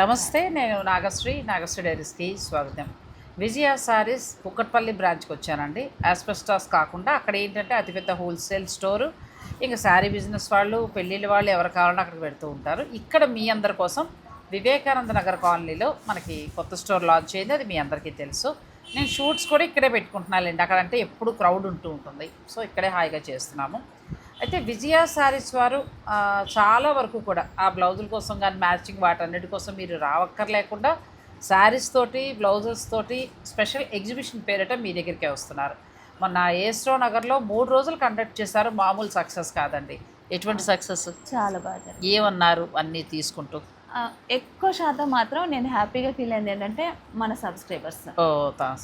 నమస్తే నేను నాగశ్రీ నాగశ్రీ డైరీస్కి స్వాగతం. విజయ సారీస్ కుక్కట్పల్లి బ్రాంచ్కి వచ్చానండి. ఆస్పెస్టాస్ కాకుండా అక్కడ ఏంటంటే అతిపెద్ద హోల్సేల్ స్టోరు. ఇంకా శారీ బిజినెస్ వాళ్ళు పెళ్ళిళ్ళ వాళ్ళు ఎవరు కావాలన్నా అక్కడికి పెడుతూ ఉంటారు. ఇక్కడ మీ అందరి కోసం వివేకానంద నగర్ కాలనీలో మనకి కొత్త స్టోర్ లాంచ్ అయింది. అది మీ అందరికీ తెలుసు. నేను షూట్స్ కూడా ఇక్కడే పెట్టుకుంటున్నానండి. అక్కడ అంటే ఎప్పుడు క్రౌడ్ ఉంటూ ఉంటుంది. సో ఇక్కడే హాయిగా చేస్తున్నాము. అయితే విజయ శారీస్ వారు చాలా వరకు కూడా ఆ బ్లౌజుల కోసం కానీ మ్యాచింగ్ వాటన్నిటి కోసం మీరు రావక్కర్లేకుండా శారీస్ తోటి బ్లౌజెస్ తోటి స్పెషల్ ఎగ్జిబిషన్ పేరిట మీ దగ్గరికే వస్తున్నారు. మొన్న ఏస్ట్రో నగర్లో మూడు రోజులు కండక్ట్ చేశారు మామూలు సక్సెస్ కాదండి. ఎటువంటి సక్సెస్? చాలా బాగా ఏమన్నారు? అన్నీ తీసుకుంటూ ఎక్కువ శాతం మాత్రం నేను హ్యాపీగా ఫీల్ అయింది ఏంటంటే మన సబ్స్క్రైబర్స్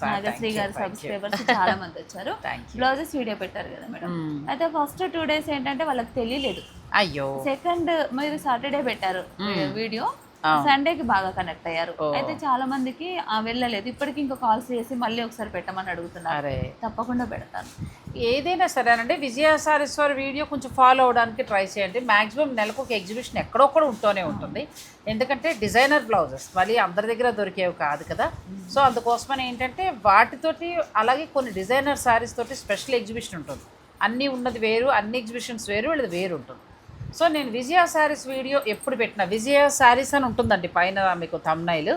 నాగశ్రీ గారి. సబ్స్క్రైబర్స్ చాలా మంది వచ్చారు. బ్లౌజెస్ వీడియో పెట్టారు కదా మేడం. అయితే ఫస్ట్ టూ డేస్ ఏంటంటే వాళ్ళకి తెలియలేదు అయ్యో సెకండ్ మీరు సాటర్డే పెట్టారు వీడియో. సండేకి బాగా కనెక్ట్ అయ్యారు. అయితే చాలా మందికి ఆ, వెళ్ళలేదు. ఇప్పటికి ఇంకా కాల్స్ చేసి మళ్ళీ ఒకసారి పెట్టమని అడుగుతున్నారు. తప్పకుండా పెడతాను. ఏదైనా సరేనండి విజయ సారీస్ వారి వీడియో కొంచెం ఫాలో అవడానికి ట్రై చేయండి. మాక్సిమం నెలకు ఒక ఎగ్జిబిషన్ ఎక్కడొక్కడ ఉంటూనే ఉంటుంది. ఎందుకంటే డిజైనర్ బ్లౌజెస్ మళ్ళీ అందరి దగ్గర దొరికేవి కాదు కదా. సో అందుకోసమని ఏంటంటే వాటితోటి అలాగే కొన్ని డిజైనర్ సారీస్ తోటి స్పెషల్ ఎగ్జిబిషన్ ఉంటుంది. అన్నీ ఉన్నది వేరు అన్ని ఎగ్జిబిషన్స్ వేరు వీళ్ళది వేరు ఉంటుంది. సో నేను విజయ శారీస్ వీడియో ఎప్పుడు పెట్టినా విజయ శారీస్ అని ఉంటుందండి పైన మీకు తమ్నైల్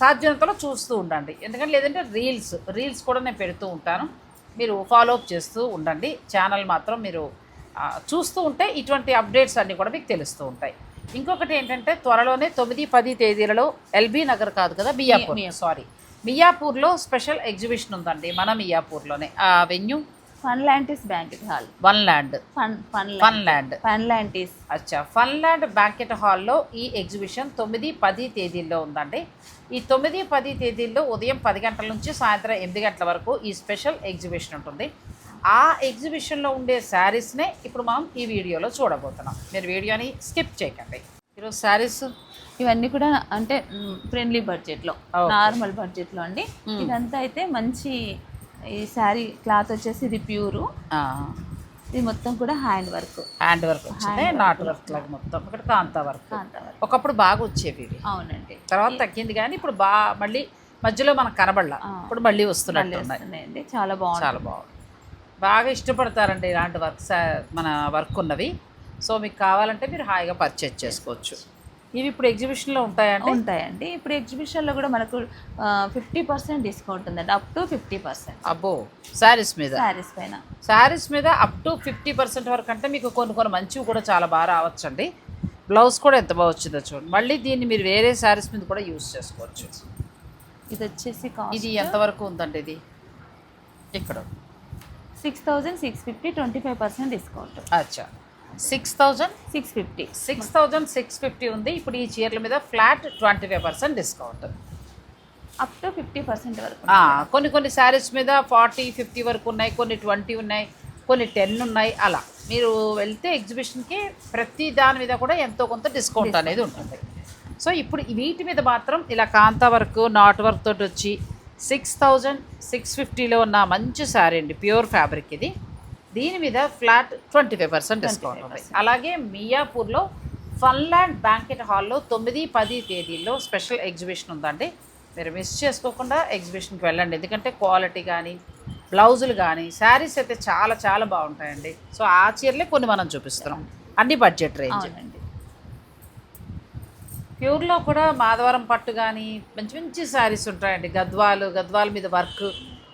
సాధ్యతలో చూస్తూ ఉండండి. ఎందుకంటే లేదంటే రీల్స్ రీల్స్ కూడా నేను పెడుతూ ఉంటాను. మీరు ఫాలో అప్ చేస్తూ ఉండండి. ఛానల్ మాత్రం మీరు చూస్తూ ఉంటే ఇటువంటి అప్డేట్స్ అన్నీ కూడా మీకు తెలుస్తూ ఉంటాయి. ఇంకొకటి ఏంటంటే త్వరలోనే తొమ్మిది పది తేదీలలో ఎల్బీ నగర్ కాదు కదా మియాపూర్ సారీ మియాపూర్లో స్పెషల్ ఎగ్జిబిషన్ ఉందండి మన మియాపూర్లోనే ఆ venue fun లాంటిస్ banquet hall one land fun fun fun land fun లాంటిస్ అచ్చా. ఫన్లాండ్ బ్యాంకెట్ హాల్లో ఈ ఎగ్జిబిషన్ తొమ్మిది పది తేదీల్లో ఉందండి. ఈ తొమ్మిది పది తేదీల్లో ఉదయం పది గంటల నుంచి సాయంత్రం ఎనిమిది గంటల వరకు ఈ స్పెషల్ ఎగ్జిబిషన్ ఉంటుంది. ఆ ఎగ్జిబిషన్లో ఉండే శారీస్నే ఇప్పుడు మనం ఈ వీడియోలో చూడబోతున్నాం. మీరు వీడియోని స్కిప్ చేయకండి. ఈరోజు శారీస్ ఇవన్నీ కూడా అంటే ఫ్రెండ్లీ బడ్జెట్లో. నార్మల్ బడ్జెట్లో అండి. ఇదంతా అయితే మంచి ఈ శారీ క్లాత్ వచ్చేసి ఇది ప్యూరు. ఇది మొత్తం కూడా హ్యాండ్ వర్క్. హ్యాండ్ వర్క్ వచ్చింది. నాట్ వర్క్ లాగా మొత్తం. ఇక్కడ కాంతా వర్క్. ఒకప్పుడు బాగా వచ్చేవి ఇవి. అవునండి. తర్వాత తగ్గింది కానీ ఇప్పుడు బా మళ్ళీ మధ్యలో మనకు కనబడలా. ఇప్పుడు మళ్ళీ వస్తున్నాయండి. చాలా బాగుంది. చాలా బాగుంది. బాగా ఇష్టపడతారండి ఇలాంటి వర్క్ మన వర్క్ ఉన్నవి. సో మీకు కావాలంటే మీరు హాయిగా పర్చేజ్ చేసుకోవచ్చు. ఇవి ఇప్పుడు ఎగ్జిబిషన్లో ఉంటాయండి? ఉంటాయండి. ఇప్పుడు ఎగ్జిబిషన్లో కూడా మనకు ఫిఫ్టీ పర్సెంట్ డిస్కౌంట్ ఉందండి. Up to fifty percent. అబ్బో! శారీస్ మీద. శారీస్ పైన. శారీస్ మీద అప్ టు ఫిఫ్టీ పర్సెంట్ వరకు అంటే మీకు కొన్ని కొన్ని మంచివి కూడా చాలా బాగా రావచ్చండి. బ్లౌజ్ కూడా ఎంత బాగా వచ్చిందో చూడండి. మళ్ళీ దీన్ని మీరు వేరే శారీస్ మీద కూడా యూస్ చేసుకోవచ్చు. ఇది వచ్చేసి ఇది ఎంతవరకు ఉందండి ఇది? ఇక్కడ. Six thousand six fifty twenty five percent discount. అచ్చా. Six thousand? Six fifty. Six thousand six fifty ఉంది. ఇప్పుడు ఈ చీరల మీద flat twenty five percent discount. Up to fifty percent వరకు. కొన్ని కొన్ని శారీస్ మీద ఫార్టీ ఫిఫ్టీ వరకు ఉన్నాయి. కొన్ని ట్వంటీ ఉన్నాయి. కొన్ని టెన్ ఉన్నాయి. అలా. మీరు వెళ్తే ఎగ్జిబిషన్కి ప్రతి దాని మీద కూడా ఎంతో కొంత డిస్కౌంట్. అనేది ఉంటుంది. సో ఇప్పుడు వీటి మీద మాత్రం ఇలా కాంతా వర్క్ నాట్ వర్క్ తోటి వచ్చి సిక్స్ థౌజండ్ సిక్స్ ఫిఫ్టీలో ఉన్న మంచి శారీ అండి. ప్యూర్ ఫ్యాబ్రిక్ ఇది. దీని మీద flat twenty five percent discount ఉంది. అలాగే మియాపూర్లో ఫన్లాండ్ బ్యాంకెట్ హాల్లో తొమ్మిది పది తేదీల్లో స్పెషల్ ఎగ్జిబిషన్ ఉందండి. మీరు మిస్ చేసుకోకుండా ఎగ్జిబిషన్కి వెళ్ళండి. ఎందుకంటే క్వాలిటీ కానీ బ్లౌజులు కానీ శారీస్ అయితే చాలా చాలా బాగుంటాయండి. సో ఆ చీరలే కొన్ని మనం చూపిస్తున్నాం. అన్ని బడ్జెట్ రేంజ్. అవునండి. ప్యూర్లో కూడా మాధవరం పట్టు కానీ మంచి మంచి శారీస్ ఉంటాయండి. గద్వాలు గద్వాల మీద వర్క్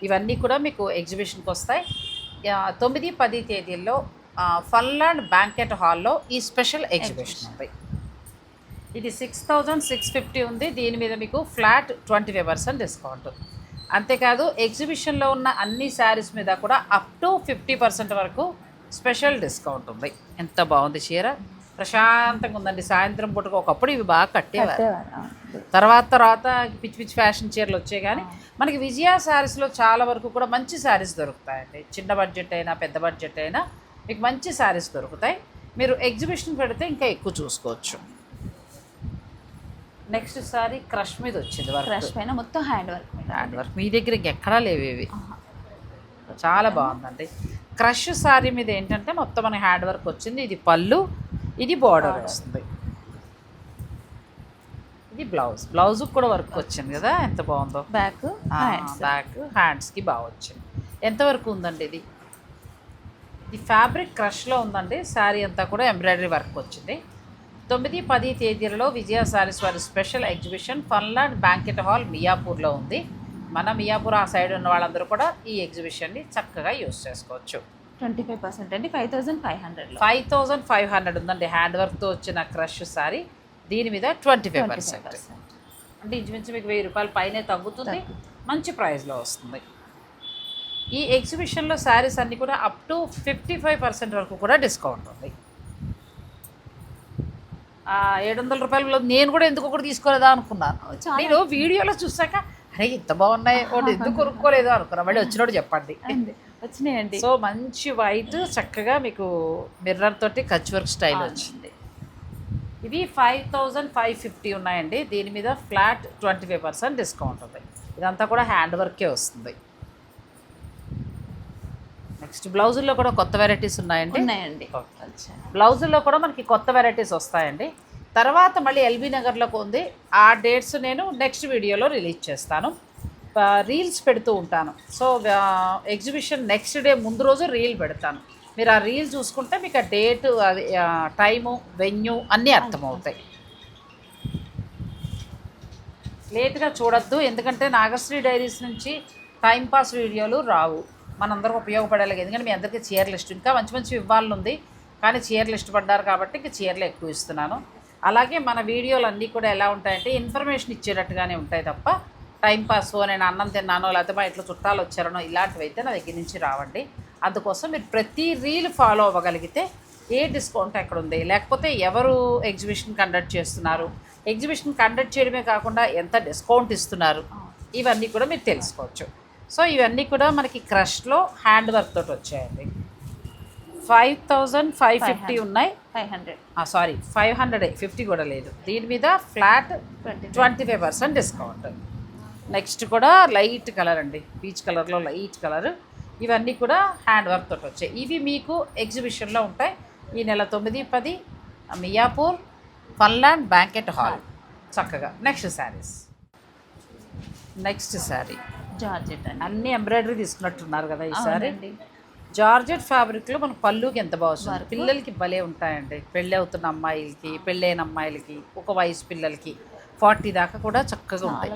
ఇవన్నీ కూడా మీకు ఎగ్జిబిషన్కి వస్తాయి. తొమ్మిది పది తేదీల్లో ఫన్లాండ్ బ్యాంకెట్ హాల్లో ఈ స్పెషల్ ఎగ్జిబిషన్ ఉంది. ఇది సిక్స్ థౌజండ్ సిక్స్ ఫిఫ్టీ ఉంది. దీని మీద మీకు flat twenty five percent discount. అంతేకాదు ఎగ్జిబిషన్లో ఉన్న అన్ని శారీస్ మీద కూడా అప్ టు ఫిఫ్టీ పర్సెంట్ వరకు స్పెషల్ డిస్కౌంట్ ఉంది. ఎంత బాగుంది చీర? ప్రశాంతంగా ఉందండి సాయంత్రం పూటకు ఒకప్పుడు ఇవి బాగా కట్టేవారు. తర్వాత తర్వాత పిచ్చి పిచ్చి ఫ్యాషన్ చీరలు వచ్చాయి కానీ మనకి విజయ శారీస్లో చాలా వరకు కూడా మంచి శారీస్ దొరుకుతాయండి. చిన్న బడ్జెట్ అయినా పెద్ద బడ్జెట్ అయినా మీకు మంచి శారీస్ దొరుకుతాయి. మీరు ఎగ్జిబిషన్ పెడితే ఇంకా ఎక్కువ చూసుకోవచ్చు. నెక్స్ట్ సారీ క్రష్ మీద వచ్చింది వర్క్. క్రష్ పైన మొత్తం హ్యాండ్ వర్క్ హ్యాండ్ వర్క్. మీ దగ్గర ఇంకెక్కడా లేవు ఇవి. చాలా బాగుందండి. క్రష్ సారీ మీద ఏంటంటే మొత్తం మన హ్యాండ్ వర్క్ వచ్చింది. ఇది పళ్ళు ఇది బార్డర్ వస్తుంది. ఇది బ్లౌజ్. బ్లౌజ్ కూడా వర్క్ వచ్చింది కదా? ఎంత బాగుందో? బ్యాక్ బ్యాక్ హ్యాండ్స్కి బాగా వచ్చింది. ఎంతవరకు ఉందండి ఇది? ఇది ఫ్యాబ్రిక్ క్రష్లో ఉందండి. శారీ అంతా కూడా ఎంబ్రాయిడరీ వర్క్ వచ్చింది. తొమ్మిది పది తేదీలలో విజయ శారీస్ వారి special exhibition Funland banquet hall మియాపూర్లో ఉంది. మన మియాపూర్ ఆ సైడ్ ఉన్న వాళ్ళందరూ కూడా ఈ ఎగ్జిబిషన్ని చక్కగా యూస్ చేసుకోవచ్చు. ట్వంటీ ఫైవ్ పర్సెంట్ అండి ఫైవ్ థౌసండ్ ఫైవ్ హండ్రెడ్లో. ఫైవ్ థౌజండ్ ఫైవ్ హండ్రెడ్ ఉందండి హ్యాండ్ వర్క్తో వచ్చిన క్రష్ శారీ దీని మీద ట్వంటీ ఫైవ్ పర్సెంట్. అంటే ఇంచుమించు మీకు వెయ్యి రూపాయల పైనే తగ్గుతుంది మంచి ప్రైస్లో వస్తుంది. ఈ ఎగ్జిబిషన్లో శారీస్ అన్నీ కూడా up to fifty five percent వరకు కూడా డిస్కౌంట్ ఉంది. ఏడు వందల రూపాయలు నేను కూడా ఎందుకు ఒకటి తీసుకోలేదా అనుకున్నాను. నేను వీడియోలో చూసాక అరే ఇంత బాగున్నాయి ఎందుకు కొనుక్కోలేదు? అనుకున్నా. మళ్ళీ వచ్చినోడు చెప్పండి. వచ్చినాయండి. సో మంచి వైట్ చక్కగా మీకు మిర్రర్ తోటి కచ్ వర్క్ స్టైల్ వచ్చింది. ఇవి ఫైవ్ థౌజండ్ ఫైవ్ ఫిఫ్టీ ఉన్నాయండి. దీని మీద flat twenty five percent discount ఉంది. ఇదంతా కూడా హ్యాండ్ వర్కే వస్తుంది. నెక్స్ట్ బ్లౌజుల్లో కూడా కొత్త వెరైటీస్ ఉన్నాయండి. ఉన్నాయండి. బ్లౌజుల్లో కూడా మనకి కొత్త వెరైటీస్ వస్తాయండి. తర్వాత మళ్ళీ ఎల్బీ నగర్లోకి ఉంది. ఆ డేట్స్ నేను నెక్స్ట్ వీడియోలో రిలీజ్ చేస్తాను. రీల్స్ పెడుతూ ఉంటాను. సో ఎగ్జిబిషన్ నెక్స్ట్ డే ముందు రోజు రీల్ పెడతాను. మీరు ఆ రీల్ చూసుకుంటే మీకు ఆ డేట్ అది టైము వెన్యూ అన్నీ అర్థమవుతాయి. లేట్గా చూడొద్దు. ఎందుకంటే నాగశ్రీ డైరీస్ నుంచి టైంపాస్ వీడియోలు రావు. మనందరికి ఉపయోగపడాలి ఎందుకంటే మీ అందరికీ చీరలు ఇష్టం ఇంకా మంచి మంచి ఇవ్వాలని ఉంది. కానీ చీరలు ఇష్టపడ్డారు కాబట్టి ఇంక చీరలు ఎక్కువ ఇస్తున్నాను. అలాగే మన వీడియోలు అన్నీ కూడా ఎలా ఉంటాయంటే ఇన్ఫర్మేషన్ ఇచ్చేటట్టుగానే ఉంటాయి తప్ప టైం పాస్ నేను అన్నం తిన్నానో లేకపోతే మా ఇంట్లో చుట్టాలు వచ్చారనో ఇలాంటివి అయితే నా దగ్గర నుంచి రావండి. అందుకోసం మీరు ప్రతి రీల్ ఫాలో అవ్వగలిగితే ఏ డిస్కౌంట్ ఎక్కడ ఉంది? లేకపోతే ఎవరు ఎగ్జిబిషన్ కండక్ట్ చేస్తున్నారు? ఎగ్జిబిషన్ కండక్ట్ చేయడమే కాకుండా ఎంత డిస్కౌంట్ ఇస్తున్నారు? ఇవన్నీ కూడా మీరు తెలుసుకోవచ్చు. సో ఇవన్నీ కూడా మనకి క్రష్లో హ్యాండ్ వర్క్ తోటి వచ్చాయండి. ఫైవ్ థౌజండ్ ఫైవ్ ఫిఫ్టీ ఉన్నాయి. Five hundred. Sorry five hundred fifty కూడా లేదు. దీని మీద flat twenty twenty five percent discount. Next కూడా లైట్ కలర్ అండి. పీచ్ కలర్లో లైట్ కలర్. ఇవన్నీ కూడా హ్యాండ్ వర్క్ తోటి వచ్చాయి. ఇవి మీకు ఎగ్జిబిషన్లో ఉంటాయి. ఈ నెల తొమ్మిది పది మియాపూర్ ఫన్లాండ్ బ్యాంకెట్ హాల్. చక్కగా. Next saris. Next sari. Georgette అండి. అన్ని ఎంబ్రాయిడరీ తీసుకున్నట్టున్నారు కదా ఈ అవునండి. జార్జెట్ ఫ్యాబ్రిక్లో మనకు పళ్ళుకి ఎంత బాగుంది పిల్లలకి భలే ఉంటాయండి. పెళ్ళి అవుతున్న అమ్మాయిలకి పెళ్ళైన అమ్మాయిలకి ఒక వయసు పిల్లలకి. ఫార్టీ దాకా కూడా చక్కగా ఉంటాయి.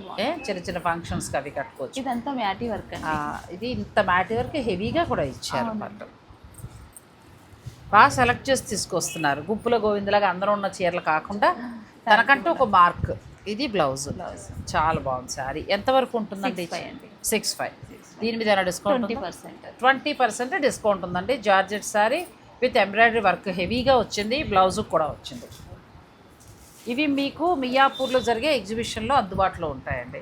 చిన్న చిన్న ఫంక్షన్స్కి అవి కట్టుకోవచ్చు. ఇదంతా మ్యాటీ వర్క్ ఇది ఇంత మ్యాటి వరకు హెవీగా కూడా ఇచ్చారు అన్నమాట. బాగా సెలెక్ట్ చేసి తీసుకొస్తున్నారు. గుప్పుల గోవిందలాగా అందరూ ఉన్న చీరలు కాకుండా తనకంటూ ఒక మార్క్ ఇది బ్లౌజ్ చాలా బాగుంది సారీ ఎంతవరకు ఉంటుందండి. సిక్స్ ఫైవ్ దీని మీద discount twenty percent. Twenty percent discount ఉందండి. Georgette sari with embroidery work హెవీగా వచ్చింది. బ్లౌజ్ కూడా వచ్చింది. ఇవి మీకు మియాపూర్లో జరిగే ఎగ్జిబిషన్లో అందుబాటులో ఉంటాయండి.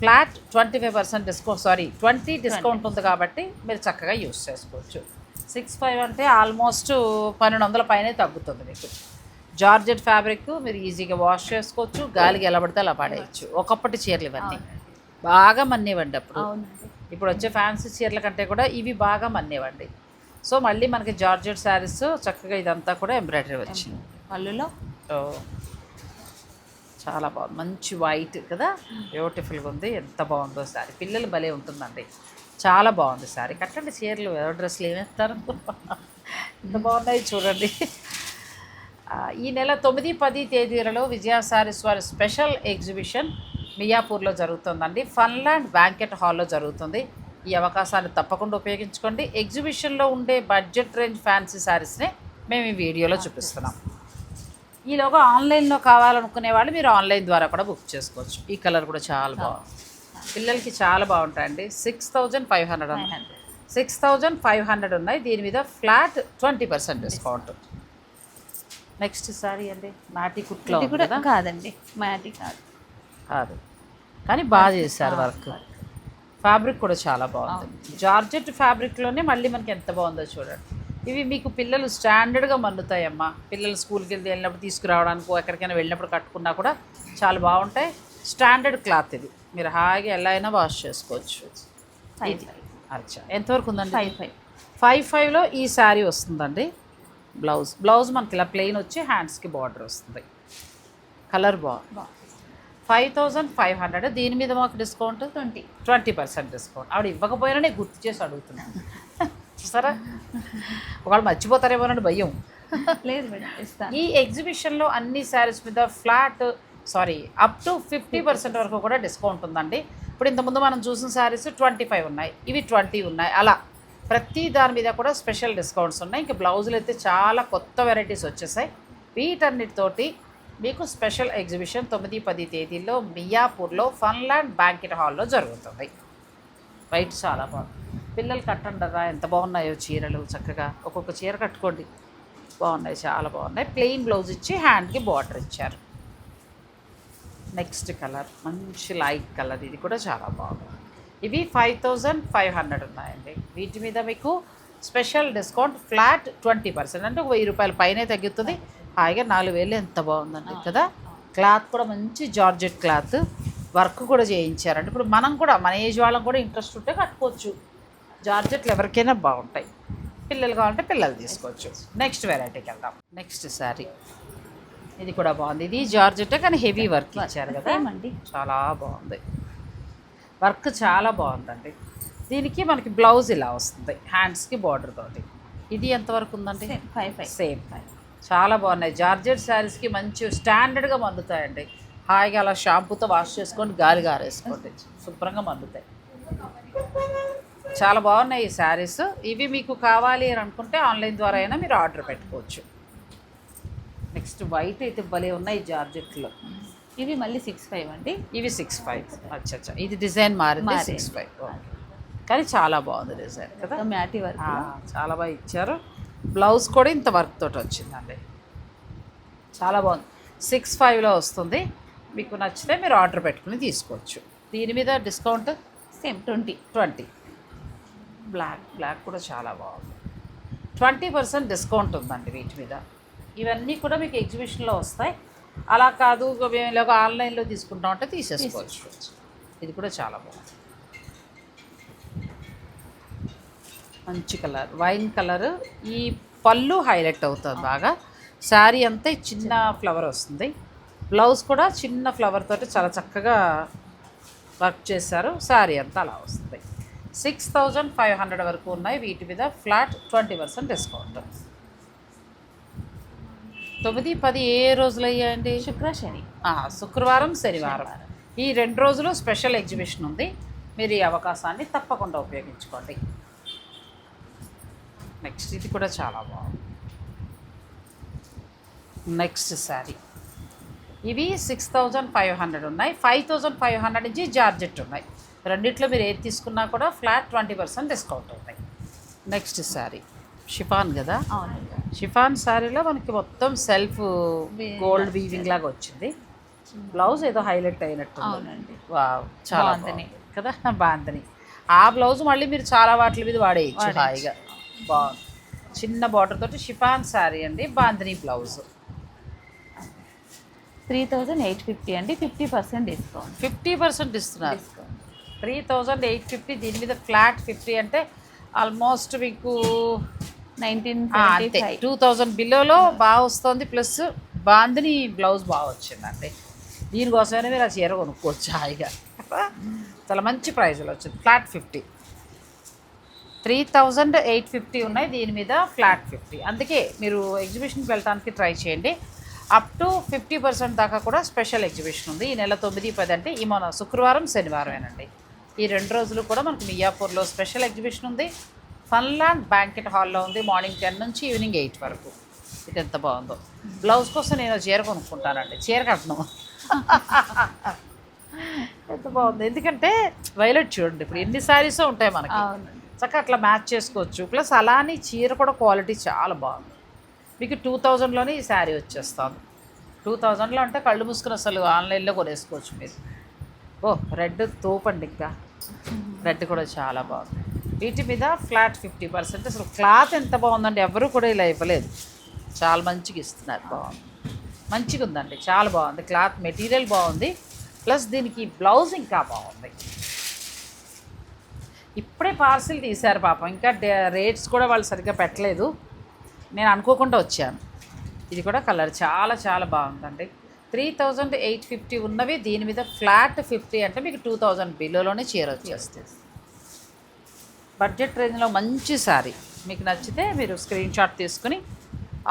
Flat twenty five percent discount sorry twenty discount ఉంది కాబట్టి మీరు చక్కగా యూస్ చేసుకోవచ్చు. సిక్స్ ఫైవ్ అంటే ఆల్మోస్ట్ పన్నెండు వందల పైనే తగ్గుతుంది మీకు. జార్జెట్ ఫ్యాబ్రిక్ మీరు ఈజీగా వాష్ చేసుకోవచ్చు గాలికి ఎలా పడితే అలా పడేయచ్చు. ఒకప్పటి చీరలు ఇవన్నీ. బాగా మన్నేవండి అప్పుడు. ఇప్పుడు వచ్చే ఫ్యాన్సీ చీరల కంటే కూడా ఇవి బాగా మన్నేవండి సో మళ్ళీ మనకి జార్జెట్ శారీస్ చక్కగా ఇదంతా కూడా ఎంబ్రాయిడరీ వచ్చింది. పళ్ళులో చాలా బాగుంది. మంచి వైట్ కదా? బ్యూటిఫుల్గా ఉంది. ఎంత బాగుందో శారీ పిల్లలు భలే ఉంటుందండి. చాలా బాగుంది సారీ. కట్టండి చీరలు. ఎవరి డ్రెస్సులు ఏమేస్తారు ఎంత బాగున్నాయి చూడండి. ఈ నెల తొమ్మిది పది తేదీలలో విజయ సారీస్ వారి స్పెషల్ ఎగ్జిబిషన్ మియాపూర్లో జరుగుతుందండి. ఫన్లాండ్ బ్యాంకెట్ హాల్లో జరుగుతుంది. ఈ అవకాశాన్ని తప్పకుండా ఉపయోగించుకోండి. ఎగ్జిబిషన్లో ఉండే బడ్జెట్ రేంజ్ ఫ్యాన్సీ శారీస్ని మేము ఈ వీడియోలో చూపిస్తున్నాం. ఈలోగా ఆన్లైన్లో కావాలనుకునే వాళ్ళు మీరు ఆన్లైన్ ద్వారా కూడా బుక్ చేసుకోవచ్చు. ఈ కలర్ కూడా చాలా బాగుంది. పిల్లలకి చాలా బాగుంటాయండి. Six thousand five hundred hundred six thousand five hundred ఉన్నాయి. దీని మీద flat twenty percent discount. Next sari అండి. నాటి కుట్లో కూడా కదా? కాదండి. మ్యాటీ కాదు. కాదు. కానీ బాగా చేశారు వర్క్. ఫ్యాబ్రిక్ కూడా చాలా బాగుంది. జార్జెట్ ఫ్యాబ్రిక్లోనే మళ్ళీ మనకి ఎంత బాగుందో చూడండి. ఇవి మీకు పిల్లలు స్టాండర్డ్గా మన్నుతాయమ్మా పిల్లలు స్కూల్కి వెళ్తే వెళ్ళినప్పుడు తీసుకురావడానికి ఎక్కడికైనా వెళ్ళినప్పుడు కట్టుకున్నా కూడా చాలా బాగుంటాయి. స్టాండర్డ్ క్లాత్ ఇది. మీరు హాయిగా ఎలా అయినా వాష్ చేసుకోవచ్చు. అచ్చా. ఎంతవరకు ఉందండి? Five five. ఫైవ్ ఫైవ్లో ఈ శారీ వస్తుందండి. బ్లౌజ్. బ్లౌజ్ మనకి ఇలా ప్లెయిన్ వచ్చి హ్యాండ్స్కి బార్డర్ వస్తుంది. కలర్ బాగుంది ఫైవ్ థౌజండ్ ఫైవ్ హండ్రెడ్. దీని మీద మాకు discount? Twenty. Twenty percent discount. ఆవిడ ఇవ్వకపోయినా నేను గుర్తు చేసి అడుగుతున్నాను. చూసారా? ఒకవేళ మర్చిపోతారేమోనని భయం. లేదు మేడం ఇస్తాను ఈ ఎగ్జిబిషన్లో అన్ని శారీస్ మీద flat sorry up to fifty percent వరకు కూడా డిస్కౌంట్ ఉందండి. ఇప్పుడు ఇంతకుముందు మనం చూసిన శారీస్ ట్వంటీ ఫైవ్ ఉన్నాయి. ఇవి ట్వంటీ ఉన్నాయి. అలా ప్రతి దాని మీద కూడా స్పెషల్ డిస్కౌంట్స్ ఉన్నాయి. ఇంకా బ్లౌజులు అయితే చాలా కొత్త వెరైటీస్ వచ్చేసాయి. వీటన్నిటితోటి మీకు స్పెషల్ ఎగ్జిబిషన్ తొమ్మిది పది తేదీల్లో మియాపూర్లో ఫన్లాండ్ బ్యాంకెట్ హాల్లో జరుగుతుంది. వైట్ చాలా బాగుంది. పిల్లలు కట్టండరా? ఎంత బాగున్నాయో చీరలు చక్కగా. ఒక్కొక్క చీర కట్టుకోండి. బాగున్నాయి చాలా బాగున్నాయి. ప్లెయిన్ బ్లౌజ్ ఇచ్చి హ్యాండ్కి బార్డర్ ఇచ్చారు. నెక్స్ట్ కలర్ మంచి లైట్ కలర్ ఇది కూడా చాలా బాగుంది. ఇవి ఫైవ్ థౌజండ్ ఫైవ్ హండ్రెడ్ ఉన్నాయండి. వీటి మీద మీకు special discount flat twenty percent అంటే ఒక వెయ్యి రూపాయల పైనే తగ్గుతుంది. హాయిగా నాలుగు వేలు ఎంత బాగుందండి కదా? క్లాత్ కూడా మంచి జార్జెట్ క్లాత్ వర్క్ కూడా చేయించారండి. ఇప్పుడు మనం కూడా మన ఏజ్ వాళ్ళం కూడా ఇంట్రెస్ట్ ఉంటే కట్టుకోవచ్చు. జార్జెట్లు ఎవరికైనా బాగుంటాయి. పిల్లలు కావాలంటే పిల్లలు తీసుకోవచ్చు. నెక్స్ట్ వెరైటీకి వెళ్దాం. నెక్స్ట్ శారీ ఇది కూడా బాగుంది. ఇది జార్జెట్ కానీ హెవీ వర్క్ ఇచ్చారు కదా. అండి. చాలా బాగుంది. వర్క్ చాలా బాగుందండి. దీనికి మనకి బ్లౌజ్ ఇలా వస్తుంది. హ్యాండ్స్కి బార్డర్ తోటి. ఇది ఎంతవరకు ఉందండి? ఫైవ్ ఫైవ్ సేమ్ చాలా బాగున్నాయి. జార్జెట్ శారీస్కి మంచి స్టాండర్డ్గా మందుతాయండి. హాయిగా అలా షాంపూతో వాష్ చేసుకొని గాలి గారేసుకోండి. శుభ్రంగా మందుతాయి. చాలా బాగున్నాయి ఈ శారీస్. ఇవి మీకు కావాలి అని అనుకుంటే ఆన్లైన్ ద్వారా అయినా మీరు ఆర్డర్ పెట్టుకోవచ్చు. నెక్స్ట్ వైట్ అయితే భలే ఉన్నాయి జార్జెట్లో. ఇవి మళ్ళీ సిక్స్ ఫైవ్ అండి? ఇవి సిక్స్ ఫైవ్ అచ్చా అచ్చా ఇది డిజైన్ మారింది మారింది. సిక్స్ ఫైవ్ కానీ చాలా బాగుంది డిజైన్ కదా? మ్యాటి వర్క్ ఆ, చాలా బాగా ఇచ్చారు. బ్లౌజ్ కూడా ఇంత వర్క్ తోటి వచ్చిందండి. చాలా బాగుంది. సిక్స్ ఫైవ్లో వస్తుంది. మీకు నచ్చితే మీరు ఆర్డర్ పెట్టుకుని తీసుకోవచ్చు. దీని మీద discount? Same twenty. Twenty. Black black కూడా చాలా బాగుంది. ట్వంటీ పర్సెంట్ డిస్కౌంట్ ఉందండి వీటి మీద. ఇవన్నీ కూడా మీకు ఎగ్జిబిషన్లో వస్తాయి. అలా కాదు మేము ఇలాగ ఆన్లైన్లో తీసుకుంటాం అంటే తీసేసుకోవచ్చు. ఇది కూడా చాలా బాగుంది. మంచి కలర్ వైన్ కలర్. ఈ పళ్ళు హైలైట్ అవుతుంది బాగా. శారీ అంతా చిన్న ఫ్లవర్ వస్తుంది. బ్లౌజ్ కూడా చిన్న ఫ్లవర్ తోటి చాలా చక్కగా వర్క్ చేశారు. శారీ అంతా అలా వస్తుంది. సిక్స్ థౌజండ్ ఫైవ్ హండ్రెడ్ వరకు ఉన్నాయి. వీటి మీద ఫ్లాట్ ట్వంటీ పర్సెంట్ డిస్కౌంట్. తొమ్మిది పది ఏ రోజులు అయ్యాయండి? శుక్ర శని శుక్రవారం శనివారం. ఈ రెండు రోజులు స్పెషల్ ఎగ్జిబిషన్ ఉంది. మీరు ఈ అవకాశాన్ని తప్పకుండా ఉపయోగించుకోండి. నెక్స్ట్ ఇది కూడా చాలా బాగుంది. నెక్స్ట్ శారీ. ఇవి సిక్స్ థౌజండ్ ఫైవ్ హండ్రెడ్ ఉన్నాయి. ఫైవ్ థౌజండ్ ఫైవ్ హండ్రెడ్ నుంచి జార్జెట్ ఉన్నాయి. రెండిట్లో మీరు ఏది తీసుకున్నా కూడా ఫ్లాట్ ట్వంటీ పర్సెంట్ డిస్కౌంట్ ఉంటాయి నెక్స్ట్ శారీ. షిఫాన్ కదా? షిఫాన్ శారీలో మనకి మొత్తం సెల్ఫ్ గోల్డ్ వీవింగ్ లాగా వచ్చింది. బ్లౌజ్ ఏదో హైలైట్ అయినట్టు చాలా బాందని. బాగుంది. కదా? బాందని ఆ బ్లౌజ్ మళ్ళీ మీరు చాలా వాటి మీద వాడేయచ్చు. హాయిగా. బాగుంది. చిన్న బార్డర్ తోటి షిఫాన్ శారీ అండి bandhani blouse. Three thousand eight fifty అండి. Fifty percent discount. Fifty percent ఇస్తున్నారు. త్రీ థౌజండ్ ఎయిట్ ఫిఫ్టీ దీని మీద ఫ్లాట్ ఫిఫ్టీ అంటే ఆల్మోస్ట్ మీకు నైన్టీన్ అంతే. టూ థౌజండ్ బిలోలో బాగా వస్తుంది. ప్లస్ బాందిని బ్లౌజ్ బాగా వచ్చిందండి. దీనికోసమైనా మీరు ఆ చీర కొనుక్కోవచ్చు హాయిగా. చాలా మంచి ప్రైజ్లో వచ్చింది. Flat fifty. Three thousand eight fifty ఉన్నాయి. దీని మీద ఫ్లాట్ ఫిఫ్టీ. అందుకే మీరు ఎగ్జిబిషన్కి వెళ్ళడానికి ట్రై చేయండి. అప్ టు ఫిఫ్టీ పర్సెంట్ దాకా కూడా స్పెషల్ ఎగ్జిబిషన్ ఉంది. ఈ నెల తొమ్మిది పది అంటే ఈ మన శుక్రవారం శనివారమేనండి ఈ రెండు రోజులు కూడా మనకు మియాపూర్లో స్పెషల్ ఎగ్జిబిషన్ ఉంది. ఫన్లాండ్ బ్యాంకెట్ హాల్లో ఉంది మార్నింగ్ టెన్ నుంచి ఈవినింగ్ ఎయిట్ వరకు. ఇది ఎంత బాగుందో. బ్లౌజ్ కోసం నేను చీర కొనుక్కుంటానండి. చీర కట్టను. ఎంత బాగుంది. ఎందుకంటే వైలెట్ చూడండి ఇప్పుడు ఎన్ని శారీస్ ఉంటాయి మనకి. చక్కగా అట్లా మ్యాచ్ చేసుకోవచ్చు. ప్లస్ అలానే చీర కూడా క్వాలిటీ చాలా బాగుంది. మీకు టూ థౌజండ్లోనే ఈ శారీ వచ్చేస్తుంది టూ థౌజండ్లో అంటే కళ్ళు మూసుకుని అసలు ఆన్లైన్లో కొనేసుకోవచ్చు మీరు. ఓ రెడ్ తోపండి ఇంకా. రెడ్ కూడా చాలా బాగుంది. వీటి మీద ఫ్లాట్ ఫిఫ్టీ పర్సెంట్ అసలు క్లాత్ ఎంత బాగుందండి ఎవరు కూడా ఇలా ఇవ్వలేదు. చాలా మంచిగా ఇస్తున్నారు. బాగుంది. మంచిగా ఉందండి. చాలా బాగుంది. క్లాత్ మెటీరియల్ బాగుంది. ప్లస్ దీనికి బ్లౌజ్ ఇంకా బాగుంది. ఇప్పుడే పార్సిల్ తీశారు పాపం. ఇంకా డే- రేట్స్ కూడా వాళ్ళు సరిగ్గా పెట్టలేదు. నేను అనుకోకుండా వచ్చాను. ఇది కూడా కలర్ చాలా చాలా బాగుందండి. త్రీ థౌజండ్ ఎయిట్ ఫిఫ్టీ ఉన్నవి. దీని మీద ఫ్లాట్ ఫిఫ్టీ అంటే మీకు టూ థౌజండ్ బిలోలోనే చీర వచ్చేస్తుంది. బడ్జెట్ రేంజ్లో మంచి శారీ మీకు నచ్చితే మీరు స్క్రీన్ షాట్ తీసుకుని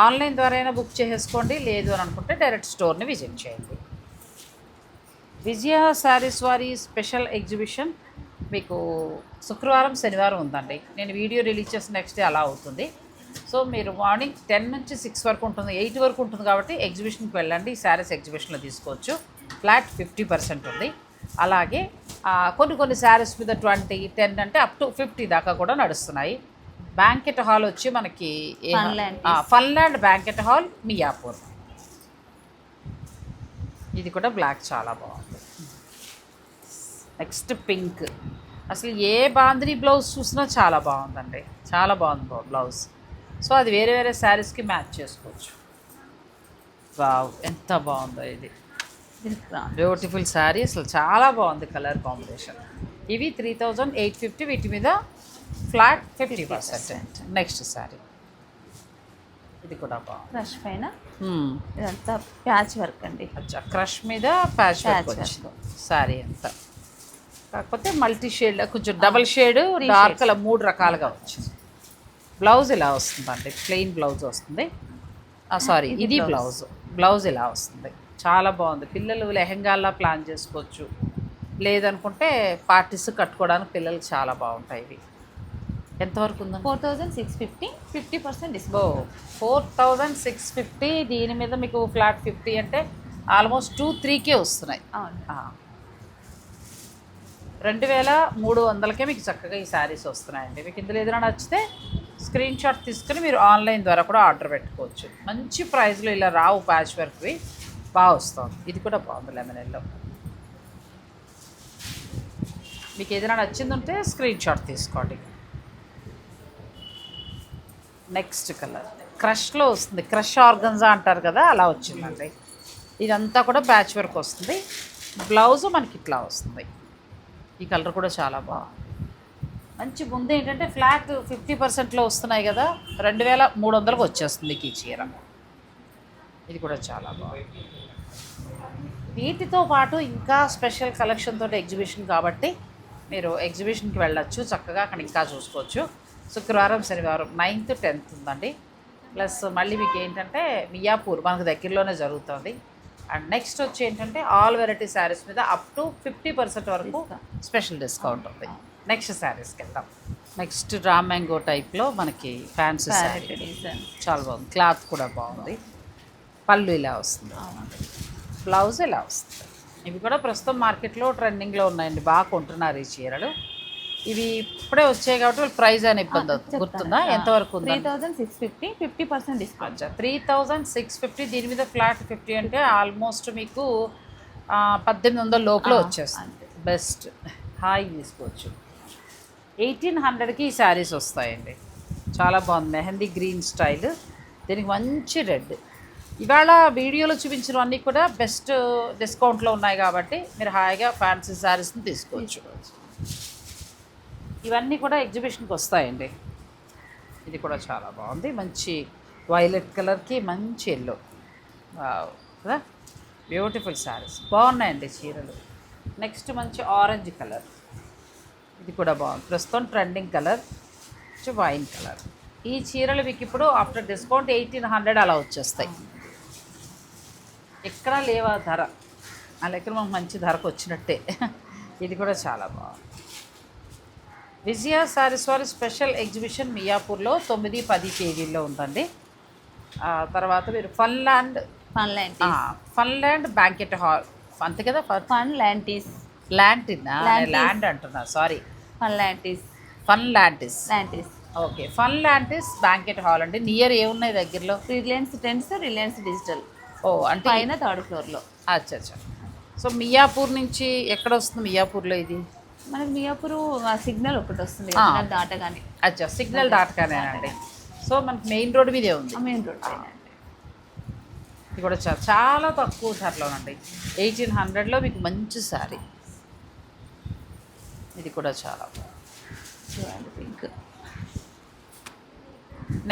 ఆన్లైన్ ద్వారా అయినా బుక్ చేసేసుకోండి. లేదు అని అనుకుంటే డైరెక్ట్ స్టోర్ని విజిట్ చేయండి. విజయ శారీస్ వారి స్పెషల్ ఎగ్జిబిషన్ మీకు శుక్రవారం శనివారం ఉందండి. నేను వీడియో రిలీజ్ చేసిన నెక్స్ట్ డే అలా అవుతుంది. సో మీరు మార్నింగ్ టెన్ నుంచి సిక్స్ వరకు ఉంటుంది ఎయిట్ వరకు ఉంటుంది కాబట్టి ఎగ్జిబిషన్కి వెళ్ళండి. ఈ శారీస్ ఎగ్జిబిషన్లో తీసుకోవచ్చు. ఫ్లాట్ ఫిఫ్టీ పర్సెంట్ ఉంది. అలాగే కొన్ని కొన్ని శారీస్ మీద ట్వంటీ టెన్ అంటే అప్ టు ఫిఫ్టీ దాకా కూడా నడుస్తున్నాయి. బ్యాంకెట్ హాల్ వచ్చి మనకి ఫన్లాండ్ బ్యాంకెట్ హాల్ మియాపూర్. ఇది కూడా బ్లాక్ చాలా బాగుంది. Next pink. అసలు ఏ బాంద్రీ బ్లౌజ్ చూసినా చాలా బాగుందండి. చాలా బాగుంది బ్లౌ- బ్లౌజ్. సో అది వేరే వేరే శారీస్కి మ్యాచ్ చేసుకోవచ్చు. వావ్. ఎంత బాగుందో ఇది. బ్యూటిఫుల్ శారీ అసలు చాలా బాగుంది కలర్ కాంబినేషన్. ఇవి త్రీ థౌజండ్ ఎయిట్ ఫిఫ్టీ వీటి మీద flat fifty percent. Next sari. ఇది కూడా బాగుంది. క్రష్ పైన. ఇదంతా ప్యాచ్ వర్క్ అండి. అచ్చా క్రష్ మీద ప్యాచ్ వర్క్ సారీ అంతా కాకపోతే మల్టీ షేడ్ కొంచెం డబల్ షేడ్ డార్క్ కలర్ మూడు రకాలుగా వచ్చింది. బ్లౌజ్ ఇలా వస్తుందండి ప్లెయిన్ బ్లౌజ్ వస్తుంది. సారీ ఇది. బ్లౌజ్. బ్లౌజ్. ఇలా వస్తుంది. చాలా బాగుంది. పిల్లలు లెహంగాల్లా ప్లాన్ చేసుకోవచ్చు. లేదనుకుంటే పార్టీస్ కట్టుకోవడానికి పిల్లలకి చాలా బాగుంటాయి ఇవి. ఎంతవరకు ఉందండి? Four thousand six fifty. Fifty percent discount. Four thousand six fifty. దీని మీద మీకు ఫ్లాట్ ఫిఫ్టీ అంటే ఆల్మోస్ట్ టూ త్రీకే వస్తున్నాయి. రెండు వేల మూడు వందలకే మీకు చక్కగా ఈ శారీస్ వస్తున్నాయండి. మీకు ఇందులో ఏదైనా నచ్చితే స్క్రీన్ షాట్ తీసుకుని మీరు ఆన్లైన్ ద్వారా కూడా ఆర్డర్ పెట్టుకోవచ్చు. మంచి ప్రైస్లో ఇలా రావు ప్యాచ్ వర్క్వి బాగా వస్తుంది ఇది కూడా బాగుంది లెమన్ ఎల్లో మీకు ఏదైనా నచ్చిందంటే స్క్రీన్ షాట్ తీసుకోండి. Next colour. క్రష్లో వస్తుంది. క్రష్ ఆర్గన్జా అంటారు కదా అలా వచ్చిందండి. ఇదంతా కూడా ప్యాచ్ వర్క్ వస్తుంది. బ్లౌజ్ మనకి ఇట్లా వస్తుంది. ఈ కలర్ కూడా చాలా బాగుంది. మంచి ముందు ఏంటంటే ఫ్లాట్ ఫిఫ్టీ పర్సెంట్లో వస్తున్నాయి కదా రెండు వేల మూడు వందలకు వచ్చేస్తుంది ఈ చీర. ఇది కూడా చాలా బాగుంది. వీటితో పాటు ఇంకా స్పెషల్ కలెక్షన్ తోటి ఎగ్జిబిషన్ కాబట్టి మీరు ఎగ్జిబిషన్కి వెళ్ళొచ్చు చక్కగా అక్కడ ఇంకా చూసుకోవచ్చు. శుక్రవారం శనివారం నైన్త్ టెన్త్ ఉందండి. ప్లస్ మళ్ళీ మీకు ఏంటంటే మియాపూర్ మనకు దగ్గరలోనే జరుగుతుంది. అండ్ నెక్స్ట్ వచ్చి ఏంటంటే ఆల్ వెరైటీ శారీస్ మీద అప్ టు ఫిఫ్టీ పర్సెంట్ వరకు స్పెషల్ డిస్కౌంట్ ఉంది. నెక్స్ట్ శారీస్కి వెళ్దాం నెక్స్ట్ రామ్ మ్యాంగో టైప్లో మనకి ఫ్యాన్సీ శారీ. చాలా బాగుంది. క్లాత్ కూడా బాగుంది. పళ్ళు ఇలా వస్తుంది. బ్లౌజ్ ఇలా వస్తుంది. ఇవి కూడా ప్రస్తుతం మార్కెట్లో ట్రెండింగ్లో ఉన్నాయండి. బాగా కొంటున్నారు ఈ చీరలు. ఇవి ఇప్పుడే వచ్చాయి కాబట్టి వాళ్ళ ప్రైస్ అని ఇబ్బంది అవుతుంది గుర్తుందా? ఎంతవరకు త్రీ ఉందా thousand six fifty fifty percent discount three thousand six fifty దీని మీద ఫ్లాట్ ఫిఫ్టీ అంటే ఆల్మోస్ట్ మీకు పద్దెనిమిది వందల లోపల వచ్చేస్తుంది. బెస్ట్. హాయి తీసుకోవచ్చు. ఎయిటీన్ హండ్రెడ్కి ఈ శారీస్ వస్తాయండి. చాలా బాగుంది. Mehndi green style. దీనికి మంచి రెడ్. ఇవాళ వీడియోలో చూపించినవన్నీ కూడా బెస్ట్ డిస్కౌంట్లో ఉన్నాయి కాబట్టి మీరు హాయిగా ఫ్యాన్సీ శారీస్ని తీసుకోవచ్చు. ఇవన్నీ కూడా ఎగ్జిబిషన్కి వస్తాయండి. ఇది కూడా చాలా బాగుంది. మంచి వైలెట్ కలర్కి మంచి ఎల్లో. కదా? బ్యూటిఫుల్ శారీస్. బాగున్నాయండి చీరలు. నెక్స్ట్ మంచి ఆరెంజ్ కలర్. ఇది కూడా బాగుంది. ప్రస్తుతం ట్రెండింగ్ కలర్ వైన్ కలర్. ఈ చీరలు మీకు ఇప్పుడు ఆఫ్టర్ డిస్కౌంట్ ఎయిటీన్ హండ్రెడ్ అలా వచ్చేస్తాయి. ఎక్కడా లేవా ధర. ఆ లెక్కన మనకు మంచి ధరకు వచ్చినట్టే. ఇది కూడా చాలా బాగుంది. విజయ సారీస్ వారి స్పెషల్ ఎగ్జిబిషన్ మియాపూర్లో తొమ్మిది పది తేదీల్లో ఉందండి. తర్వాత మీరు Funland Fun Lantis Funland banquet hall. అంతే కదా ఫన్ ల్యాంటీస్ Lantis. ల్యాండ్ అంటున్నా sorry. Fun Lantis Fun Lantis Lantis okay Fun Lantis banquet hall అండి. నియర్ ఏమున్నాయి దగ్గరలో? రిలయన్స్ టెన్స్ రిలయన్స్ డిజిటల్ ఓ అంటే పైన థర్డ్ ఫ్లోర్లో. అచ్చా అచ్చా. సో మియాపూర్ నుంచి ఎక్కడ వస్తుంది మియాపూర్లో ఇది? మనకి మియాపూర్ సిగ్నల్ ఒకటి వస్తుంది. దాటగానే. అచ్చా సిగ్నల్ దాటకానేనండి సో మనకి మెయిన్ రోడ్ మీదే ఉంది. మెయిన్ రోడ్ ఇది కూడా చాలా తక్కువ ధరలోనండి ఎయిటీన్ హండ్రెడ్లో మీకు మంచి శారీ ఇది కూడా చాలా బాగుంది. పింక్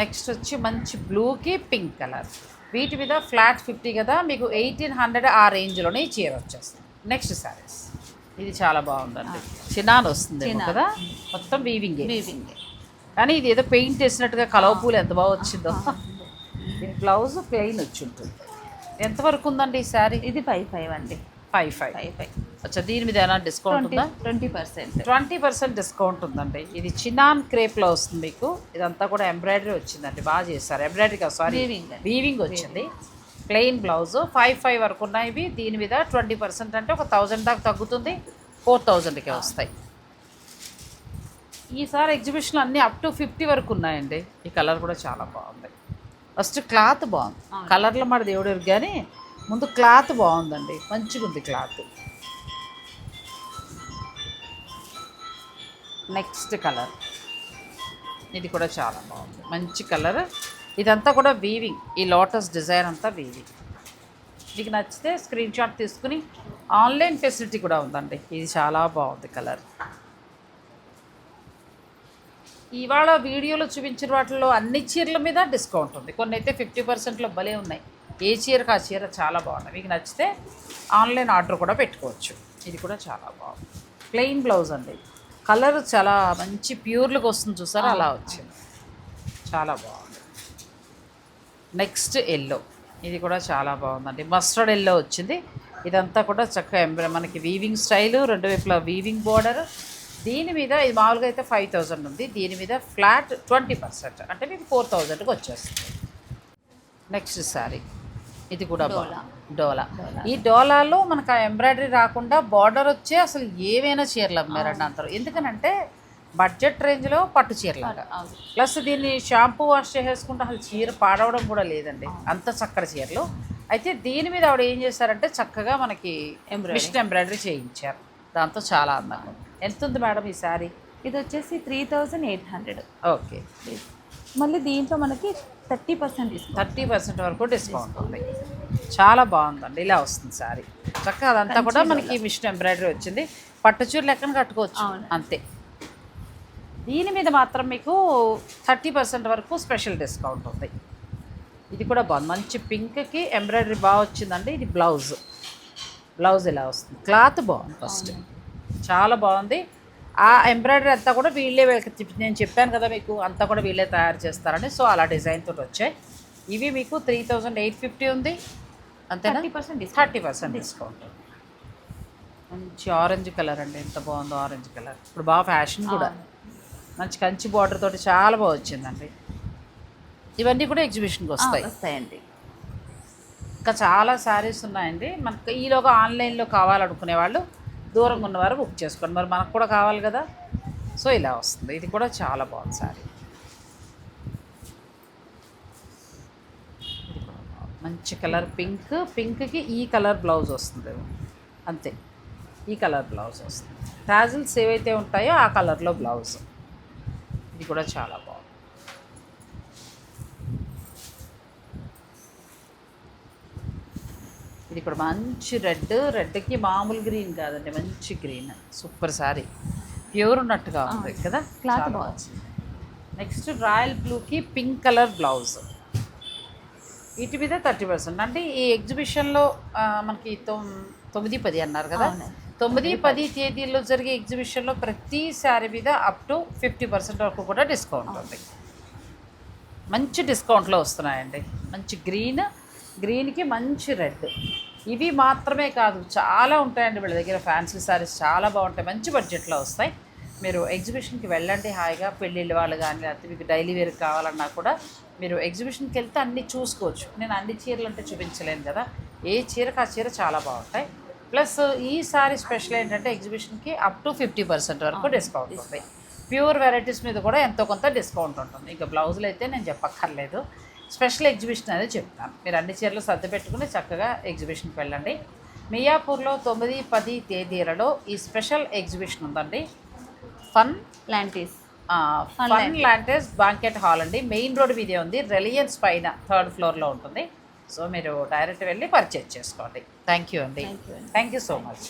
నెక్స్ట్ వచ్చి మంచి బ్లూకి పింక్ కలర్ వీటి మీద ఫ్లాట్ ఫిఫ్టీ కదా మీకు ఎయిటీన్ హండ్రెడ్ ఆ రేంజ్లోనే చీర వచ్చేస్తుంది. నెక్స్ట్ శారీస్ ఇది చాలా బాగుందండి. చిన్నాన్ వస్తుంది చినాన్. కదా? మొత్తం వీవింగ్ వీవింగ్ కానీ ఇది ఏదో పెయింట్ వేసినట్టుగా కలవ పూలు ఎంత బాగా వచ్చిందో. దీని బ్లౌజ్ ప్లెయిన్ వచ్చి ఉంటుంది. ఎంతవరకు ఉందండి ఈ శారీ ఇది ఫైవ్ ఫైవ్ అండి. ఫైవ్ ఫైవ్ ఫైవ్ ఫైవ్ అచ్చా దీని మీద ఏమైనా డిస్కౌంట్ ఉందా? Twenty percent. Twenty percent discount ఉందండి. ఇది చిన్నాన్ క్రేప్లో వస్తుంది మీకు. ఇదంతా కూడా ఎంబ్రాయిడరీ వచ్చిందండి బాగా చేస్తారు ఎంబ్రాయిడరీ కాదు సారీ. వీవింగ్ వచ్చింది. ప్లెయిన్ బ్లౌజ్ ఫైవ్ ఫైవ్ వరకు ఉన్నాయి ఇవి. దీని మీద ట్వంటీ పర్సెంట్ అంటే ఒక థౌజండ్ దాకా తగ్గుతుంది ఫోర్ థౌజండ్కే వస్తాయి. ఈసారి ఎగ్జిబిషన్ అన్నీ అప్ టు ఫిఫ్టీ వరకు ఉన్నాయండి. ఈ కలర్ కూడా చాలా బాగుంది. ఫస్ట్ క్లాత్ బాగుంది. కలర్లో మాట దేవుడు కానీ ముందు క్లాత్ బాగుందండి. మంచిగా ఉంది క్లాత్ నెక్స్ట్ కలర్. ఇది కూడా చాలా బాగుంది. మంచి కలర్. ఇదంతా కూడా వీవింగ్ ఈ లోటస్ డిజైన్ అంతా వీవింగ్ మీకు నచ్చితే స్క్రీన్ షాట్ తీసుకుని ఆన్లైన్ ఫెసిలిటీ కూడా ఉందండి. ఇది చాలా బాగుంది కలర్. ఇవాళ వీడియోలో చూపించిన వాటిలో అన్ని చీరల మీద డిస్కౌంట్ ఉంది. కొన్ని అయితే ఫిఫ్టీ పర్సెంట్లో భలే ఉన్నాయి. ఏ చీరకు ఆ చీర చాలా బాగున్నాయి మీకు నచ్చితే ఆన్లైన్ ఆర్డర్ కూడా పెట్టుకోవచ్చు. ఇది కూడా చాలా బాగుంది. ప్లెయిన్ బ్లౌజ్ అండి. కలర్ చాలా మంచి ప్యూర్లుగా వస్తుంది చూసారా? అలా వచ్చింది. చాలా బాగుంది. Next yellow. ఇది కూడా చాలా బాగుందండి. మస్టర్డ్ ఎల్లో వచ్చింది. ఇదంతా కూడా చక్కగా ఎంబ్ర మనకి వీవింగ్ స్టైలు రెండు వైపులా వీవింగ్ బోర్డర్ దీని మీద ఇది మామూలుగా అయితే ఫైవ్ థౌజండ్ ఉంది. దీని మీద ఫ్లాట్ ట్వంటీ పర్సెంట్ అంటే మీకు ఫోర్ థౌజండ్కి వచ్చేస్తుంది. నెక్స్ట్ శారీ ఇది కూడా డోలా. డోలా. ఈ డోలాలో మనకు ఆ ఎంబ్రాయిడరీ రాకుండా బార్డర్ వచ్చే అసలు ఏవైనా చీరలు అమ్మారండి అందరూ ఎందుకనంటే బడ్జెట్ రేంజ్లో పట్టు అవును. ప్లస్ దీన్ని షాంపూ వాష్ చేసేసుకుంటే అసలు చీర పాడవడం కూడా లేదండి. అంత చక్కటి చీరలు. అయితే దీని మీద ఆవిడ ఏం చేశారంటే చక్కగా మనకి. మిషన్ ఎంబ్రాయిడరీ చేయించారు. దాంతో చాలా అందంగా. ఎంత ఉంది మేడం ఈ శారీ? ఇది వచ్చేసి three thousand eight hundred. Okay. మళ్ళీ దీంట్లో మనకి థర్టీ పర్సెంట్ థర్టీ పర్సెంట్ వరకు డిస్కౌంట్ ఉంది. చాలా బాగుందండి. ఇలా వస్తుంది శారీ. చక్కగా అదంతా కూడా మనకి మిషన్ ఎంబ్రాయిడరీ వచ్చింది. పట్టు చీర లెక్కన కట్టుకోవచ్చు. అంతే. దీని మీద మాత్రం మీకు థర్టీ పర్సెంట్ వరకు స్పెషల్ డిస్కౌంట్ ఉంది. ఇది కూడా బాగుంది. మంచి పింక్కి ఎంబ్రాయిడరీ బాగా వచ్చిందండి. ఇది బ్లౌజ్ బ్లౌజ్ ఇలా వస్తుంది. క్లాత్ బాగుంది ఫస్ట్ చాలా బాగుంది. ఆ ఎంబ్రాయిడరీ అంతా కూడా వీళ్ళే నేను చెప్పాను కదా మీకు అంతా కూడా వీళ్ళే తయారు చేస్తారని. సో అలా డిజైన్ తోటి వచ్చాయి. ఇవి మీకు త్రీ థౌజండ్ ఎయిట్ ఫిఫ్టీ ఉంది. అంతేనా? Thirty percent discount thirty percent discount మంచి ఆరెంజ్ కలర్ అండి. ఎంత బాగుందో ఆరెంజ్ కలర్. ఇప్పుడు బాగా ఫ్యాషన్ కూడా. మంచి కంచి బార్డర్ తోటి చాలా బాగా వచ్చిందండి. ఇవన్నీ కూడా ఎగ్జిబిషన్కి వస్తాయి. వస్తాయండి. ఇంకా చాలా శారీస్ ఉన్నాయండి. మనకు ఈలోగా ఆన్లైన్లో కావాలనుకునే వాళ్ళు దూరంగా ఉన్నవారు బుక్ చేసుకోండి. మరి మనకు కూడా కావాలి కదా? సో ఇలా వస్తుంది. ఇది కూడా చాలా బాగుంది సారీ. మంచి కలర్ పింక్. పింక్కి ఈ కలర్ బ్లౌజ్ వస్తుంది. అంతే. ఈ కలర్ బ్లౌజ్ వస్తుంది. టాజిల్స్ ఏవైతే ఉంటాయో ఆ కలర్లో బ్లౌజ్. ఇది కూడా చాలా బాగుంది. ఇది కూడా మంచి రెడ్ రెడ్కి మామూలు గ్రీన్ కాదండి మంచి గ్రీన్. Super sorry. ప్యూర్ ఉన్నట్టుగా ఉంది కదా? క్లాత్ బాగుంది. నెక్స్ట్ రాయల్ బ్లూకి పింక్ కలర్ బ్లౌజ్. వీటి మీద థర్టీ పర్సెంట్. అంటే ఈ ఎగ్జిబిషన్లో మనకి తొమ్ తొమ్మిది పది అన్నారు కదా. తొమ్మిది పది తేదీల్లో జరిగే ఎగ్జిబిషన్లో ప్రతి శారీ మీద అప్ టు ఫిఫ్టీ పర్సెంట్ వరకు కూడా డిస్కౌంట్ ఉంది. మంచి డిస్కౌంట్లో వస్తున్నాయండి. మంచి గ్రీన్ గ్రీన్కి మంచి రెడ్. ఇవి మాత్రమే కాదు చాలా ఉంటాయండి వీళ్ళ దగ్గర ఫ్యాన్సీ శారీస్ చాలా బాగుంటాయి. మంచి బడ్జెట్లో వస్తాయి. మీరు ఎగ్జిబిషన్కి వెళ్ళండి హాయిగా పెళ్ళిళ్ళ వాళ్ళు కానీ లేకపోతే మీకు డైలీ వేర్ కావాలన్నా కూడా మీరు ఎగ్జిబిషన్కి వెళ్తే అన్నీ చూసుకోవచ్చు. నేను అన్ని చీరలు అంటే చూపించలేను కదా. ఏ చీరకు ఆ చీర చాలా బాగుంటాయి. ప్లస్ ఈ సారీ స్పెషల్ ఏంటంటే ఎగ్జిబిషన్కి అప్ టు ఫిఫ్టీ పర్సెంట్ వరకు డిస్కౌంట్. ఉంది. ప్యూర్ వెరైటీస్ మీద కూడా ఎంతో కొంత డిస్కౌంట్ ఉంటుంది. ఇంకా బ్లౌజులు అయితే నేను చెప్పక్కర్లేదు. స్పెషల్ ఎగ్జిబిషన్ అనేది చెప్తాను మీరు అన్ని చీరలు సర్ది పెట్టుకుని చక్కగా ఎగ్జిబిషన్కి వెళ్ళండి. మియాపూర్లో తొమ్మిది పది తేదీలలో ఈ స్పెషల్ ఎగ్జిబిషన్ ఉందండి. Fun Lantis Fun Lantis banquet hall అండి. మెయిన్ రోడ్ మీదే ఉంది. రిలయన్స్ పైన థర్డ్ ఫ్లోర్లో ఉంటుంది. సో మీరు డైరెక్ట్ వెళ్ళి పర్చేజ్ చేసుకోండి. థ్యాంక్ యూ అండి. Thank you so much